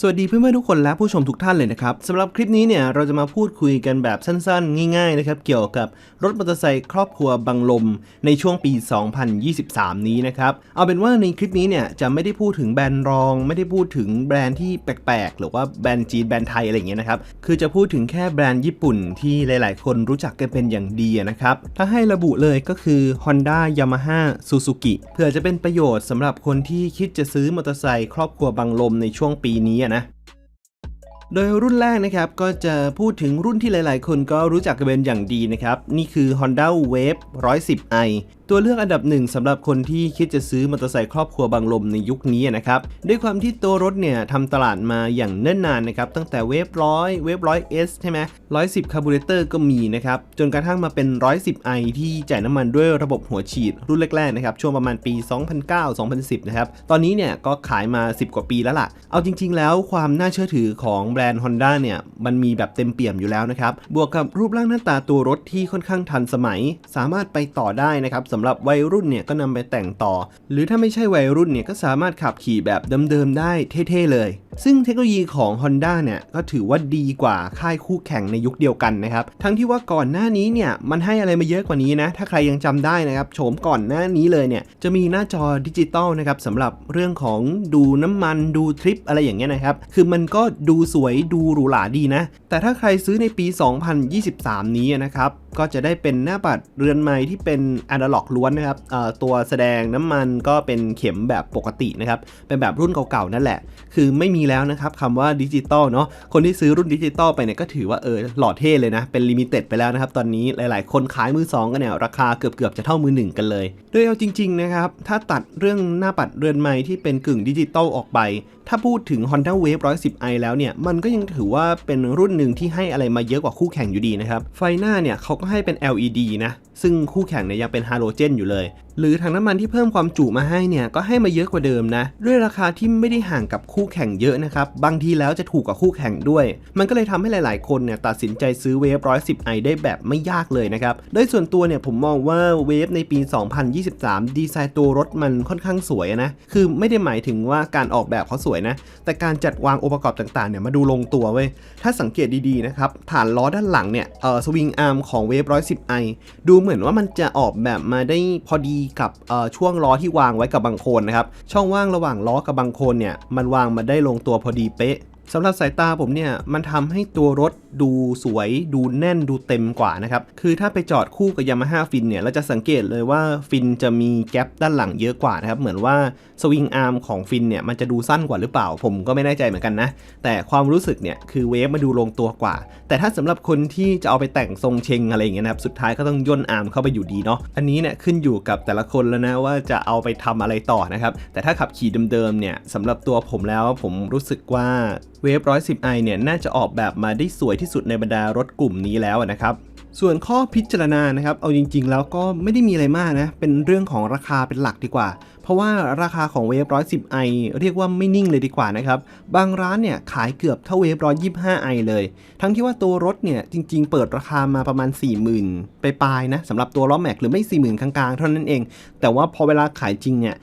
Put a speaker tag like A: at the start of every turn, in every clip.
A: สวัสดีเพื่อนๆทุกคนและผู้ชมทุกท่านเลยนะครับสำหรับคลิปนี้เนี่ยเราจะมาพูดคุยกันแบบสั้นๆ ง่ายๆนะครับเกี่ยวกับรถมอเตอร์ไซค์ครอบครัวบังลม ในช่วงปี 2023 นี้นะครับเอาเป็นว่าในคลิปนี้เนี่ยจะไม่ได้พูดถึงแบรนด์รอง ไม่ได้พูดถึงแบรนด์ที่แปลกๆ หรือว่าแบรนด์จีนแบรนด์ไทยอะไรอย่างเงี้ยนะครับคือจะพูดถึงแค่แบรนด์ญี่ปุ่นที่หลายๆ คนรู้จักกันเป็นอย่างดีนะครับถ้าให้ระบุเลยก็คือ Honda Yamaha Suzuki เพื่อจะเป็นประโยชน์สำหรับคนที่คิดจะซื้อมอเตอร์ไซค์ครอบครัวบังลมในช่วงปีนี้ี่ยนะ โดยรุ่นแรกนะครับก็จะพูดถึงรุ่นที่หลายๆ คนก็รู้จักกันเป็นอย่างดีนะครับ นี่คือ Honda Wave 110i ตัวเลือกอันดับหนึ่งสำหรับคนที่คิดจะซื้อมอเตอร์ไซค์ครอบครัวบางลมในยุคนี้นะครับด้วยความที่ตัวรถเนี่ยทำตลาดมาอย่างเนิ่นนานนะครับตั้งแต่เวฟร้อยเวฟร้อยเอสใช่ไหมร้อยสิบคาร์บูเรเตอร์ก็มีนะครับจนกระทั่งมาเป็น 110i ที่จ่ายน้ำมันด้วยระบบหัวฉีดรุ่นแรกๆนะครับช่วงประมาณปี 2009-2010 นะครับตอนนี้เนี่ยก็ขายมา 10 กว่าปีแล้วล่ะ เอาจริง ๆ แล้วความน่าเชื่อถือของแบรนด์ Honda เนี่ยมันมีแบบเต็มเปี่ยมอยู่แล้วนะครับบวกกับรูปร่างหน้าตาตัวรถที่ค่อนข้างทันสมัย สามารถไปต่อได้นะครับสำหรับวัยรุ่นเนี่ยก็นำไปแต่งต่อ หรือถ้าไม่ใช่วัยรุ่นเนี่ยก็สามารถขับขี่แบบเดิมๆได้เท่ๆเลย ซึ่งเทคโนโลยีของ Honda เนี่ยก็ถือว่าดีกว่าค่ายคู่แข่งในยุคเดียวกันนะครับ ทั้งที่ว่าก่อนหน้านี้เนี่ยมันให้อะไรมาเยอะกว่านี้นะ ถ้าใครยังจำได้นะครับโฉมก่อนหน้านี้เลยเนี่ยจะมีหน้าจอดิจิตอลนะครับสำหรับเรื่องของดูน้ำมันดูทริปอะไรอย่างเงี้ยนะครับ คือมันก็ดูสวยดูหรูหราดีนะ แต่ถ้าใครซื้อในปี 2023 นี้นะครับ ก็จะได้เป็นหน้าปัดเรือนไม้ที่เป็นอนาล็อกล้วนนะครับตัวแสดงน้ำมันก็เป็นเข็มแบบปกตินะครับ เป็นแบบรุ่นเก่าๆนั่นแหละ คือไม่มีแล้วนะครับคำว่าดิจิตอลเนาะคนที่ซื้อรุ่นดิจิตอลไปเนี่ยก็ถือว่าเออหล่อเท่เลยนะ เป็นลิมิเต็ดไปแล้วนะครับ ตอนนี้หลายๆ คนขายมือสองกันเนี่ย ราคาเกือบๆจะเท่ามือหนึ่งกันเลย โดยเอาจริงๆนะครับถ้าตัดเรื่องหน้าปัดเรือนไม้ที่เป็นกึ่งดิจิตอลออกไป ถ้าพูดถึง Honda Wave 110i แล้วเนี่ย มันก็ยังถือว่าเป็นรุ่นหนึ่งที่ให้อะไรมาเยอะกว่าคู่แข่งอยู่ดีนะครับ ไฟหน้าเนี่ยเขาก็ให้เป็น LED นะ ซึ่งคู่แข่งเนี่ยยังเป็นฮาโลเจนอยู่เลย หรือถังน้ำมันที่เพิ่มความจุมาให้เนี่ย ก็ให้มาเยอะกว่าเดิมนะ ด้วยราคาที่ไม่ได้ห่างกับคู่แข่งเยอะนะครับ บางทีแล้วจะถูกกว่าคู่แข่งด้วย มันก็เลยทำให้หลาย ๆ คนเนี่ยตัดสินใจซื้อเวฟ 110i ได้แบบไม่ยากเลยนะครับ โดยส่วนตัวเนี่ยผมมองว่าเวฟในปี 2023 ดีไซน์ตัวรถมันค่อนข้างสวยนะ คือไม่ได้หมายถึงว่าการออกแบบเขาสวยนะ แต่การจัดวางองค์ประกอบต่างๆเนี่ยมาดูลงตัวเว้ย ถ้าสังเกตดีๆนะครับ ฐานล้อด้านหลังเนี่ยเออสวิงอาร์มของเวฟร้อยสิบไอดูเหมือนว่ามันจะออกแบบมาได้พอดีกับเออช่วงล้อที่วางไว้กับบังโคนนะครับ ช่องว่างระหว่างล้อกับบังโคนเนี่ยมันวางมาได้ลงตัวพอดีเป๊ะ สำหรับสายตาผมเนี่ยมันทำให้ตัวรถดูสวย ดูแน่นดูเต็มกว่านะครับ คือถ้าไปจอดคู่กับ Yamaha ฟินเนี่ยเราจะสังเกตเลยว่าฟินจะมีแกลบด้านหลังเยอะกว่านะครับ เหมือนว่าสวิงอาร์มของฟินเนี่ยมันจะดูสั้นกว่าหรือเปล่า ผมก็ไม่แน่ใจเหมือนกันนะ แต่ความรู้สึกเนี่ยคือเวฟมาดูลงตัวกว่า แต่ถ้าสำหรับคนที่จะเอาไปแต่งทรงเชงอะไรอย่างเงี้ยนะครับสุดท้ายก็ต้องย่นอาร์มเข้าไปอยู่ดีเนาะอันนี้เนี่ยขึ้นอยู่กับแต่ละคนแล้วนะว่าจะเอาไปทำอะไรต่อนะครับแต่ถ้าขับขี่เดิมๆเนี่ยสำหรับตัวผมแล้วผมรู้สึกว่าเวฟ 110i เนี่ยน่าจะออกแบบมาได้สวยที่สุดในบรรดารถกลุ่มนี้แล้วนะครับ ส่วนข้อพิจารณานะครับ เอาจริง ๆ แล้วก็ไม่ได้มีอะไรมากนะ เป็นเรื่องของราคาเป็นหลักดีกว่า เพราะว่าราคาของเวฟ 110i เรียกว่าไม่นิ่งเลยดีกว่านะครับ บางร้านเนี่ยขายเกือบเท่าเวฟ 125i เลย ทั้งที่ว่าตัวรถเนี่ยจริง ๆ เปิดราคามาประมาณ 40,000 ไปปลายนะสำหรับตัวล้อแม็กหรือไม่ 40,000 กลางๆ เท่านั้นเอง แต่ว่าพอเวลาขายจริงเนี่ย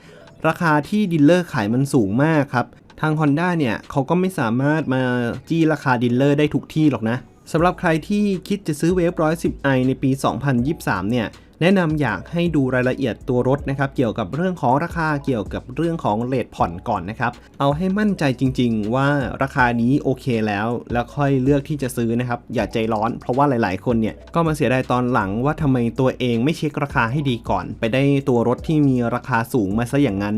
A: ราคาที่ดีลเลอร์ขายมันสูงมากครับ ทาง Honda เนี่ยเขาก็ไม่สามารถมาจี้ราคาดีลเลอร์ได้ทุกที่หรอกนะสำหรับใครที่คิดจะซื้อเวฟ 110i ในปี 2023 เนี่ยแนะนำอยากให้ดูรายละเอียดตัวรถนะครับ เกี่ยวกับเรื่องของราคาเกี่ยวกับเรื่องของเลทผ่อนก่อนนะครับ เอาให้มั่นใจจริง ๆ ว่าราคานี้โอเคแล้ว แล้วค่อยเลือกที่จะซื้อนะครับ อย่าใจร้อน เพราะว่าหลาย ๆ คนเนี่ยก็มาเสียดายตอนหลังว่าทำไมตัวเองไม่เช็คราคาให้ดีก่อน ไปได้ตัวรถที่มีราคาสูงมาซะอย่างนั้น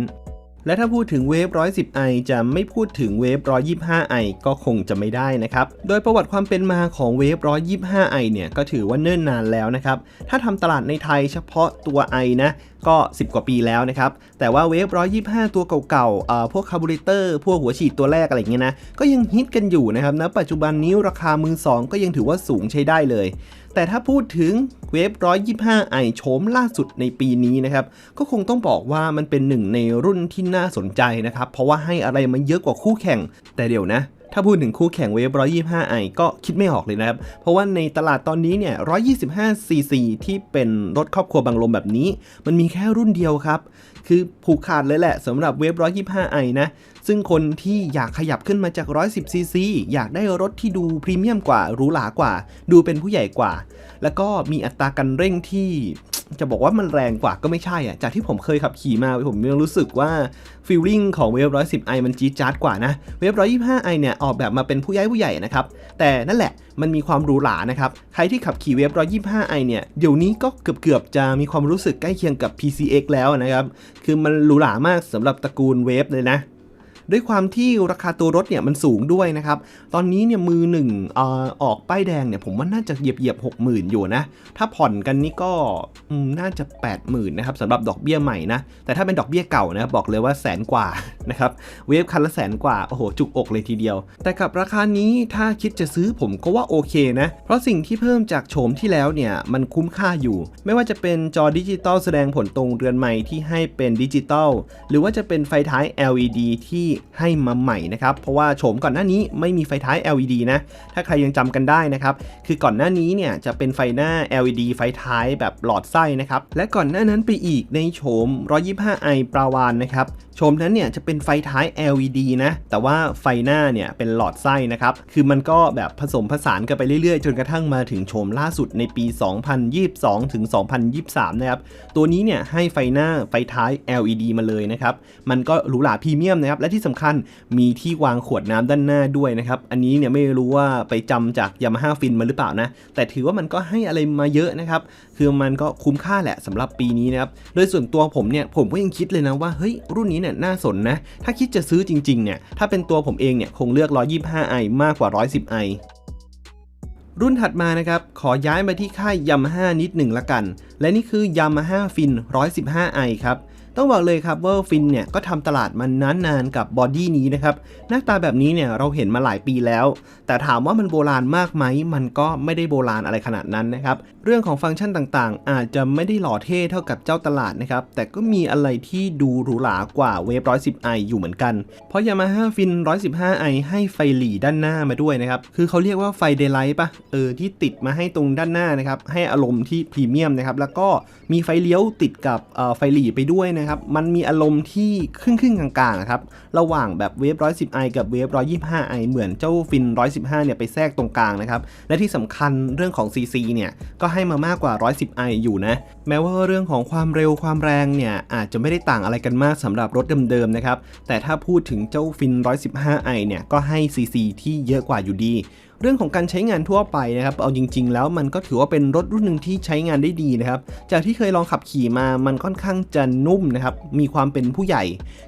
A: และถ้าพูดถึงเวฟ 110i จะไม่พูดถึงเวฟ 125i ก็คงจะไม่ได้นะครับ โดยประวัติความเป็นมาของเวฟ 125i เนี่ยก็ถือว่าเนิ่นนานแล้วนะครับ ถ้าทำตลาดในไทยเฉพาะตัว i นะก็ 10 กว่าปีแล้วนะครับ แต่ว่าเวฟ 125 ตัวเก่าๆเอ่อพวกคาร์บูเรเตอร์ พวกหัวฉีดตัวแรกอะไรเงี้ยนะ ก็ยังฮิตกันอยู่นะครับณปัจจุบันนี้ราคามือ 2 ก็ยังถือว่าสูงใช้ได้เลย แต่ถ้าพูดถึงเวฟ 125i โฉมล่าสุดในปีนี้นะครับ ก็คงต้องบอกว่ามันเป็นหนึ่งในรุ่นที่น่าสนใจนะครับ เพราะว่าให้อะไรมาเยอะกว่าคู่แข่ง แต่เดี๋ยวนะ ถ้าพูดถึงคู่แข่งเวฟ 125i ก็คิดไม่ออกเลยนะครับ เพราะว่าในตลาดตอนนี้เนี่ย 125cc ที่เป็นรถครอบครัวบางลมแบบนี้ มันมีแค่รุ่นเดียวครับ คือผูกขาดเลยแหละสำหรับเวฟ 125i นะ ซึ่งคนที่อยากขยับขึ้นมาจาก 110cc อยากได้รถที่ดูพรีเมียมกว่าหรูหรากว่า ดูเป็นผู้ใหญ่กว่า แล้วก็มีอัตราการเร่งที่ จะบอกว่ามันแรงกว่าก็ไม่ใช่อะ จากที่ผมเคยขับขี่มาผมยังรู้สึกว่าฟีลลิ่งของเวฟ 110i มันจี๊ดจ๊าดกว่านะเวฟ 125i เนี่ยออกแบบมาเป็นผู้ใหญ่ผู้ใหญ่นะครับ แต่นั่นแหละมันมีความหรูหรานะครับ ใครที่ขับขี่เวฟ 125i เนี่ยเดี๋ยวนี้ก็เกือบๆจะมีความรู้สึกใกล้เคียงกับ PCX แล้วนะครับ คือมันหรูหรามากสำหรับตระกูลเวฟเลยนะ ด้วยความที่ราคาตัวรถเนี่ยมันสูงด้วยนะครับ ตอนนี้เนี่ยมือหนึ่งอออกป้ายแดงเนี่ยผมว่าน่าจะเหยียบเหยียบหกหมื่นอยู่นะ ถ้าผ่อนกันนี่ก็น่าจะ 8 0,000นะครับสำหรับดอกเบี้ยใหม่นะ แต่ถ้าเป็นดอกเบี้ยเก่านะบอกเลยว่าแสนกว่านะครับเวฟคันละแสนกว่าโอ้โหจุกอกเลยทีเดียว แต่กับราคานี้ถ้าคิดจะซื้อผมก็ว่าโอเคนะ เพราะสิ่งที่เพิ่มจากโฉมที่แล้วเนี่ยมันคุ้มค่าอยู่ ไม่ว่าจะเป็นจอดิจิตอลแสดงผลตรงเรือนใหม่ที่ให้เป็นดิจิตอลหรือว่าจะเป็นไฟท้าย LED ที่ให้มาใหม่นะครับ เพราะว่าโฉมก่อนหน้านี้ไม่มีไฟท้าย LED นะ ถ้าใครยังจำกันได้นะครับ คือก่อนหน้านี้เนี่ยจะเป็นไฟหน้า LED ไฟท้ายแบบหลอดไส้นะครับ และก่อนหน้านั้นไปอีกในโฉม 125i ปราวานนะครับโฉมนั้นเนี่ยจะเป็นไฟท้าย LED นะ แต่ว่าไฟหน้าเนี่ยเป็นหลอดไส้นะครับ คือมันก็แบบผสมผสานกันไปเรื่อยๆ จนกระทั่งมาถึงโฉมล่าสุดในปี 2022 ถึง 2023 นะครับ ตัวนี้เนี่ยให้ไฟหน้าไฟท้าย LED มาเลยนะครับ มันก็หรูหราพรีเมียมนะครับ และที่สำคัญมีที่วางขวดน้ำด้านหน้าด้วยนะครับ อันนี้เนี่ยไม่รู้ว่าไปจำจาก Yamaha Fin มาหรือเปล่านะ แต่ถือว่ามันก็ให้อะไรมาเยอะนะครับ คือมันก็คุ้มค่าแหละสำหรับปีนี้นะครับ โดยส่วนตัวผมเนี่ยผมก็ยังคิดเลยนะว่าเฮ้ยรุ่นนี้เนี่ยน่าสนนะ ถ้าคิดจะซื้อจริงๆเนี่ยถ้าเป็นตัวผมเองเนี่ยคงเลือก 125i มากกว่า 110i รุ่นถัดมานะครับ ขอย้ายมาที่ค่าย Yamaha นิดหนึ่งละกัน และนี่คือ Yamaha Fin 115i ครับ ต้องบอกเลยครับว่าฟินเนี่ยก็ทำตลาดมานานนๆกับบอดี้นี้นะครับ หน้าตาแบบนี้เนี่ยเราเห็นมาหลายปีแล้ว แต่ถามว่ามันโบราณมากไหม มันก็ไม่ได้โบราณอะไรขนาดนั้นนะครับ เรื่องของฟังก์ชันต่างๆ อาจจะไม่ได้หล่อเท่เท่ากับเจ้าตลาดนะครับ แต่ก็มีอะไรที่ดูหรูหรากว่าเวฟ 110i อยู่เหมือนกัน เพราะ Yamaha Fin 115i ให้ไฟหลีด้านหน้ามาด้วยนะครับ คือเขาเรียกว่าไฟเดย์ไลท์ปะเออที่ติดมาให้ตรงด้านหน้านะครับ ให้อารมณ์ที่พรีเมียมนะครับ แล้วก็มีไฟเลี้ยวติดกับเอ่อไฟหลีไปด้วยนะครับ มันมีอารมณ์ที่ครึ่งครึ่งๆกลางๆนะครับ ระหว่างแบบเวฟ 110i กับเวฟ 125i เหมือนเจ้าฟิน 115 เนี่ยไปแทรกตรงกลางนะครับ และที่สำคัญเรื่องของ CC เนี่ย ก็ให้มามากกว่า 110i อยู่นะ แม้ว่าเรื่องของความเร็วความแรงเนี่ย อาจจะไม่ได้ต่างอะไรกันมากสำหรับรถเดิมๆนะครับ แต่ถ้าพูดถึงเจ้าฟิน 115i เนี่ย ก็ให้ CC ที่เยอะกว่าอยู่ดี เรื่องของการใช้งานทั่วไปนะครับ เอาจริง ๆ แล้วมันก็ถือว่าเป็นรถรุ่นหนึ่งที่ใช้งานได้ดีนะครับ จากที่เคยลองขับขี่มา มันค่อนข้างจะนุ่มนะครับ มีความเป็นผู้ใหญ่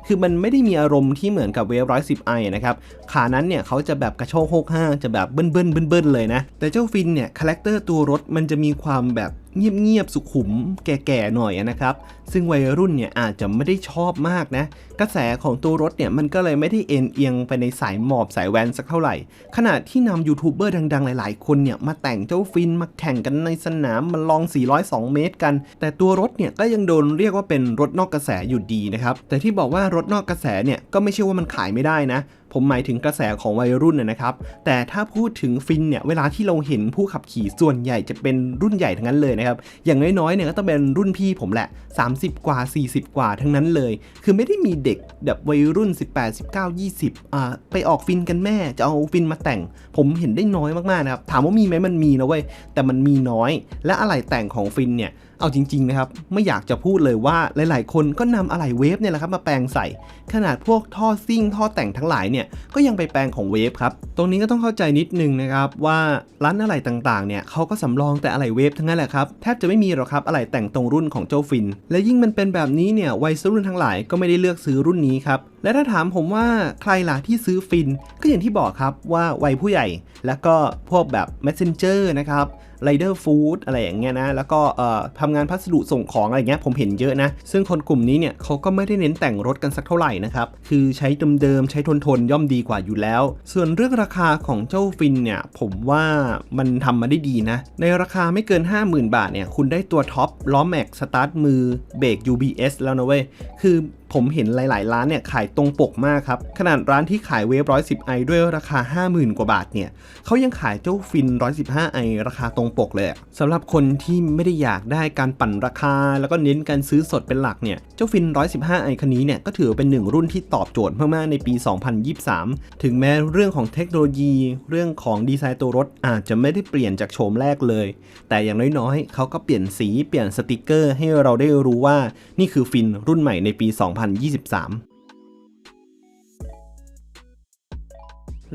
A: คือมันไม่ได้มีอารมณ์ที่เหมือนกับเวฟ 110i นะครับ ขานั้นเนี่ยเขาจะแบบกระโชกโฮกห้างจะแบบเบิ้ลเบิ้ลเบิ้ลเบิ้ลเลยนะ แต่เจ้าฟินเนี่ย คาแรคเตอร์ตัวรถมันจะมีความแบบเงียบๆสุขุมแก่ๆหน่อยนะครับ ซึ่งวัยรุ่นเนี่ยอาจจะไม่ได้ชอบมากนะ กระแสของตัวรถเนี่ยมันก็เลยไม่ได้เอ็นเอียงไปในสายหมอบสายแวนสักเท่าไหร่ ขณะที่นำยูทูบเบอร์ดังๆ หลายๆ คนเนี่ยมาแต่งเจ้าฟินมาแข่งกันในสนามมาลอง 402 เมตรกัน แต่ตัวรถเนี่ยก็ยังโดนเรียกว่าเป็นรถนอกกระแสอยู่ดีนะครับ แต่ที่บอกว่ารถนอกกระแสเนี่ยก็ไม่ใช่ว่ามันขายไม่ได้นะผมหมายถึงกระแสของวัยรุ่นนะนะครับ แต่ถ้าพูดถึงฟินเนี่ย เวลาที่เราเห็นผู้ขับขี่ส่วนใหญ่จะเป็นรุ่นใหญ่ทั้งนั้นเลยนะครับ อย่างน้อยๆเนี่ยก็ต้องเป็นรุ่นพี่ผมแหละ 30 กว่า 40 กว่าทั้งนั้นเลย คือไม่ได้มีเด็กแบบวัยรุ่น 18 19 20อ่าไปออกฟินกันแม่จะเอาฟินมาแต่ง ผมเห็นได้น้อยมากๆนะครับ ถามว่ามีไหมมันมีนะเว้ย แต่มันมีน้อย และอะไหล่แต่งของฟินเนี่ย เอาจริงๆนะครับไม่อยากจะพูดเลยว่าหลายๆ คนก็นำอะไหล่เวฟเนี่ยแหละครับมาแปลงใส่ ขนาดพวกท่อซิ่งท่อแต่งทั้งหลายเนี่ยก็ยังไปแปลงของเวฟครับตรงนี้ก็ต้องเข้าใจนิดนึงนะครับว่าร้านอะไหล่ต่างๆเนี่ยเขาก็สำรองแต่อะไหล่เวฟทั้งนั้นแหละครับแทบจะไม่มีหรอกครับอะไหล่แต่งตรงรุ่นของเจ้าฟิน และยิ่งมันเป็นแบบนี้เนี่ยวัยรุ่นทั้งหลายก็ไม่ได้เลือกซื้อรุ่นนี้ครับและถ้าถามผมว่าใครล่ะที่ซื้อฟิน ก็อย่างที่บอกครับว่าวัยผู้ใหญ่ แล้วก็พวกแบบ messenger นะครับ ไรเดอร์ฟู้ดอะไรอย่างเงี้ยนะ แล้วก็ทำงานพัสดุส่งของอะไรเงี้ยผมเห็นเยอะนะ ซึ่งคนกลุ่มนี้เนี่ยเขาก็ไม่ได้เน้นแต่งรถกันสักเท่าไหร่นะครับ คือใช้เดิมๆใช้ทนๆย่อมดีกว่าอยู่แล้ว ส่วนเรื่องราคาของเจ้าฟินเนี่ยผมว่ามันทำมาได้ดีนะ ในราคาไม่เกิน 50,000 บาทเนี่ยคุณได้ตัวท็อปล้อแม็กสตาร์ทมือเบรก UBS แล้วนะเว้ยคือ ผมเห็นหลาย ๆ ร้านเนี่ยขายตรงปกมากครับ ขนาดร้านที่ขายเวฟ110ไอด้วยราคา 50,000 กว่าบาทเนี่ยเขายังขายเจ้าฟิน115ไอราคาตรงปกเลยอะสำหรับคนที่ไม่ได้อยากได้การปั่นราคา แล้วก็เน้นการซื้อสดเป็นหลักเนี่ยเจ้าฟิน115ไอคันนี้เนี่ยก็ถือเป็นหนึ่งรุ่นที่ตอบโจทย์มาก ๆ ในปี 2023 ถึงแม้เรื่องของเทคโนโลยี เรื่องของดีไซน์ตัวรถอาจจะไม่ได้เปลี่ยนจากโฉมแรกเลย แต่อย่างน้อย ๆเขาก็เปลี่ยนสีเปลี่ยนสติกเกอร์ ให้เราได้รู้ว่านี่คือฟินรุ่นใหม่ในปี 2 2023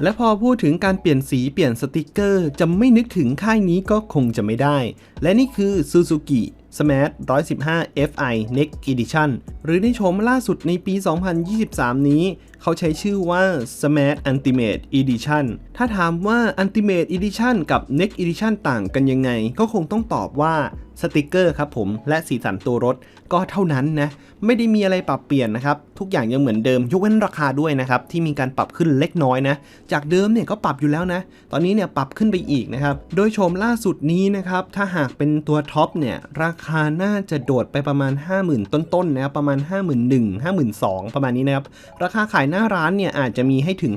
A: และพอพูดถึงการเปลี่ยนสีเปลี่ยนสติกเกอร์ จะไม่นึกถึงค่ายนี้ก็คงจะไม่ได้ และนี่คือ Suzuki Smart 115 Fi Next Edition หรือในโฉมล่าสุดในปี 2023 นี้ เขาใช้ชื่อว่า Smart Ultimate Edition ถ้าถามว่า Ultimate Edition กับ Next Edition ต่างกันยังไง ก็คงต้องตอบว่าสติกเกอร์ครับผม และสีสันตัวรถก็เท่านั้นนะ ไม่ได้มีอะไรปรับเปลี่ยนนะครับ ทุกอย่างยังเหมือนเดิม ยกเว้นราคาด้วยนะครับ ที่มีการปรับขึ้นเล็กน้อยนะ จากเดิมเนี่ยก็ปรับอยู่แล้วนะ ตอนนี้เนี่ยปรับขึ้นไปอีกนะครับ โดยโฉมล่าสุดนี้นะครับ ถ้าหากเป็นตัวท็อปเนี่ย ราคาน่าจะโดดไปประมาณ 50,000 ต้นๆนะครับประมาณมาณ 51,000 52,000 ประมาณนี้นะครับ ราคาขายหน้าร้านเนี่ยอาจจะมีให้ถึง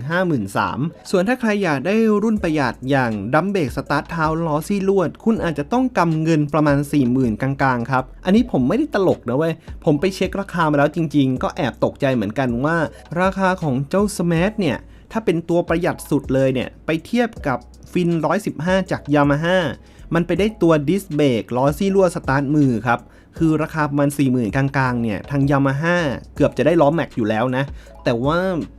A: 53,000 ส่วนถ้าใครอยากได้รุ่นประหยัดอย่างดัมเบรกสตาร์ทเท้าล้อซี่ลวด คุณอาจจะต้องกำเงินประมาณ 40,000 กลางๆ ครับ อันนี้ผมไม่ได้ตลกนะเว้ย ผมไปเช็คราคามาแล้วจริงๆ ก็แอบตกใจเหมือนกันว่า ราคาของเจ้าสมาร์ทเนี่ยถ้าเป็นตัวประหยัดสุดเลยเนี่ยไปเทียบกับฟิน 115 จากยามาฮ่ามันไปได้ตัวดิสเบรกล้อซี่ลวสตาร์ทมือครับ คือราคาประมาณ 40,000 กลางๆ เนี่ย ทางยามาฮ่าเกือบจะได้ล้อแม็กอยู่แล้วนะ แต่ว่า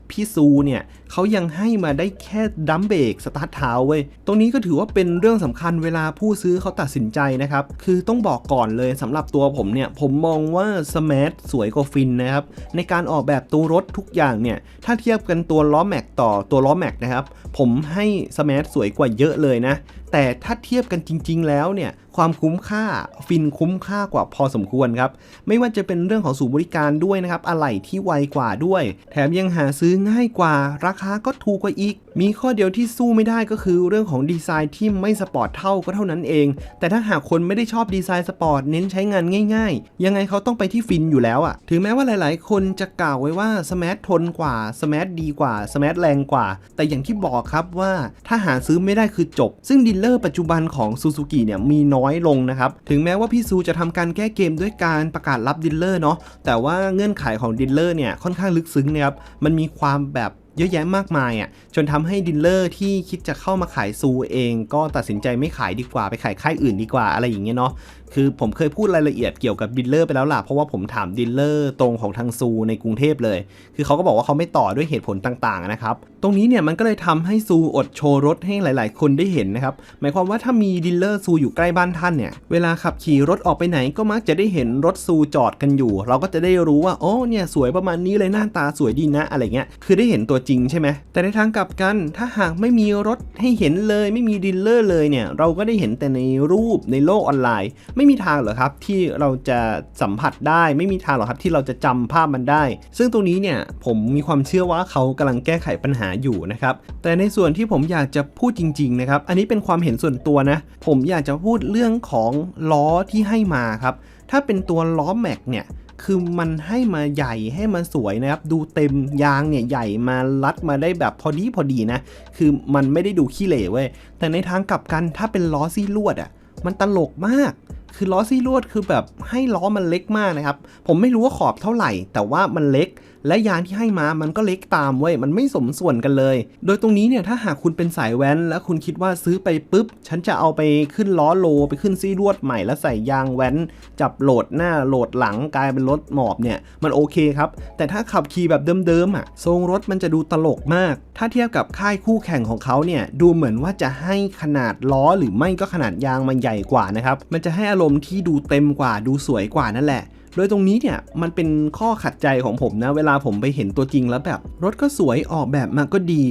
A: พี่ซูเนี่ยเขายังให้มาได้แค่ดัมเบรกสตาร์ทเท้าเว้ย ตรงนี้ก็ถือว่าเป็นเรื่องสำคัญเวลาผู้ซื้อเขาตัดสินใจนะครับ คือต้องบอกก่อนเลยสำหรับตัวผมเนี่ย ผมมองว่าสมาร์ทสวยกว่าฟินนะครับ ในการออกแบบตัวรถทุกอย่างเนี่ย ถ้าเทียบกันตัวล้อแม็กต่อตัวล้อแม็กนะครับ ผมให้สมาร์ทสวยกว่าเยอะเลยนะแต่ถ้าเทียบกันจริง ๆ แล้วเนี่ยความคุ้มค่าฟินคุ้มค่ากว่าพอสมควรครับ ไม่ว่าจะเป็นเรื่องของสูนบริการด้วยนะครับอะไหล่ที่ไวกว่าด้วย แถมยังหาซื้อง่ายกว่า ราคาก็ถูกกว่าอีก มีข้อเดียวที่สู้ไม่ได้ก็คือเรื่องของดีไซน์ที่ไม่สปอร์ตเท่าก็เท่านั้นเอง แต่ถ้าหากคนไม่ได้ชอบดีไซน์สปอร์ตเน้นใช้งานง่าย ๆ ยังไงเขาต้องไปที่ฟินอยู่แล้วอะถึงแม้ว่าหลาย ๆ คนจะกล่าวไว้ว่าสมาร์ททนกว่าสมาร์ทดีกว่าสมาร์ทแรงกว่า แต่อย่างที่บอกครับว่าถ้าหาซื้อไม่ได้คือจบ ซึ่งดีลเลอร์ปัจจุบันของซูซูกิเนี่ยมีน้อยลงนะครับ ถึงแม้ว่าพี่ซูจะทำการแก้เกมด้วยการประกาศรับดีลเลอร์เนาะ แต่ว่าเงื่อนไขของดีลเลอร์เนี่ยค่อนข้างลึกซึ้งนะครับ มันมีความแบบเยอะแยะมากมายอะจนทำให้ดิลเลอร์ที่คิดจะเข้ามาขายซูเอง ก็ตัดสินใจไม่ขายดีกว่าไปขายค่ายอื่นดีกว่าอะไรอย่างเงี้ยเนาะคือผมเคยพูดรายละเอียดเกี่ยวกับดีลเลอร์ไปแล้วล่ะ เพราะว่าผมถามดีลเลอร์ตรงของทางซูในกรุงเทพเลย คือเขาก็บอกว่าเขาไม่ต่อด้วยเหตุผลต่างๆนะครับ ตรงนี้เนี่ยมันก็เลยทำให้ซูอดโชว์รถให้หลาย ๆ คนได้เห็นนะครับ หมายความว่าถ้ามีดีลเลอร์ซูอยู่ใกล้บ้านท่านเนี่ย เวลาขับขี่รถออกไปไหนก็มักจะได้เห็นรถซูจอดกันอยู่ เราก็จะได้รู้ว่า โอ้เนี่ยสวยประมาณนี้เลยหน้าตาสวยดีนะอะไรเงี้ย คือได้เห็นตัวจริงใช่ไหม แต่ในทางกลับกัน ถ้าหากไม่มีรถให้เห็นเลย ไม่มีดีลเลอร์เลยเนี่ย เราก็ได้เห็นแต่ในรูปในโลกออนไลน์ไม่มีทางเหรอครับที่เราจะสัมผัสได้ไม่มีทางหรอกครับที่เราจะจำภาพมันได้ ซึ่งตรงนี้เนี่ยผมมีความเชื่อว่าเขากำลังแก้ไขปัญหาอยู่นะครับแต่ในส่วนที่ผมอยากจะพูดจริงๆนะครับอันนี้เป็นความเห็นส่วนตัวนะ ผมอยากจะพูดเรื่องของล้อที่ให้มาครับถ้าเป็นตัวล้อแม็กเนี่ยคือมันให้มาใหญ่ให้มันสวยนะครับ ดูเต็มยางเนี่ยใหญ่มารัดมาได้แบบพอดีพอดีนะ คือมันไม่ได้ดูขี้เหร่เว้ยแต่ในทางกลับกันถ้าเป็นล้อซี่ลวดอะ่ะมันตลกมาก คือล้อซี่ลวดคือแบบให้ล้อมันเล็กมากนะครับ ผมไม่รู้ว่าขอบเท่าไหร่ แต่ว่ามันเล็ก และยางที่ให้มามันก็เล็กตามเว้ย มันไม่สมส่วนกันเลย โดยตรงนี้เนี่ยถ้าหากคุณเป็นสายแว้น แล้วคุณคิดว่าซื้อไปปุ๊บ ฉันจะเอาไปขึ้นล้อโลไปขึ้นซี่ลวดใหม่แล้วใส่ยางแว้น จับโหลดหน้าโหลดหลังกลายเป็นรถหมอบเนี่ยมันโอเคครับ แต่ถ้าขับขี่แบบเดิมๆอะทรงรถมันจะดูตลกมาก ถ้าเทียบกับค่ายคู่แข่งของเขาเนี่ยดูเหมือนว่าจะให้ขนาดล้อหรือไม่ก็ขนาดยางมันใหญ่กว่านะครับมันจะให้อารมณ์ที่ดูเต็มกว่าดูสวยกว่านั่นแหละ โดยตรงนี้เนี่ยมันเป็นข้อขัดใจของผมนะ เวลาผมไปเห็นตัวจริงแล้วแบบ รถก็สวยออกแบบมาก็ดี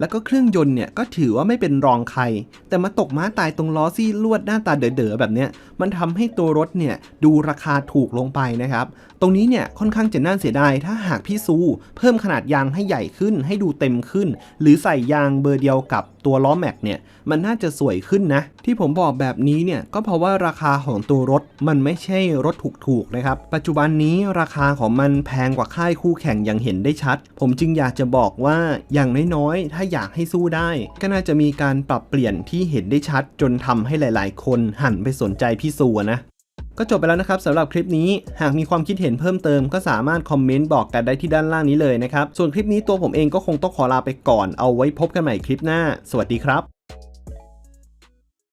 A: แล้วก็เครื่องยนต์เนี่ยก็ถือว่าไม่เป็นรองใคร แต่มาตกม้าตายตรงล้อซี่ลวดหน้าตาเด๋อๆแบบเนี้ยมันทำให้ตัวรถเนี่ยดูราคาถูกลงไปนะครับ ตรงนี้เนี่ยค่อนข้างจะน่าเสียดายถ้าหากพี่ซู เพิ่มขนาดยางให้ใหญ่ขึ้นให้ดูเต็มขึ้น หรือใส่ยางเบอร์เดียวกับตัวล้อแม็กเนี่ยมันน่าจะสวยขึ้นนะ ที่ผมบอกแบบนี้เนี่ยก็เพราะว่าราคาของตัวรถมันไม่ใช่รถถูกๆนะครับ ปัจจุบันนี้ราคาของมันแพงกว่าค่ายคู่แข่งอย่างเห็นได้ชัด ผมจึงอยากจะบอกว่าอย่างน้อยๆถ้าอยากให้สู้ได้ ก็น่าจะมีการปรับเปลี่ยนที่เห็นได้ชัด จนทำให้หลาย ๆ คนหันไปสนใจพี่ซูนะ ก็จบไปแล้วนะครับสำหรับคลิปนี้ หากมีความคิดเห็นเพิ่มเติมก็สามารถคอมเมนต์บอกกันได้ที่ด้านล่างนี้เลยนะครับ ส่วนคลิปนี้ตัวผมเองก็คงต้องขอลาไปก่อน เอาไว้พบกันใหม่คลิปหน้า สวัสดีครับ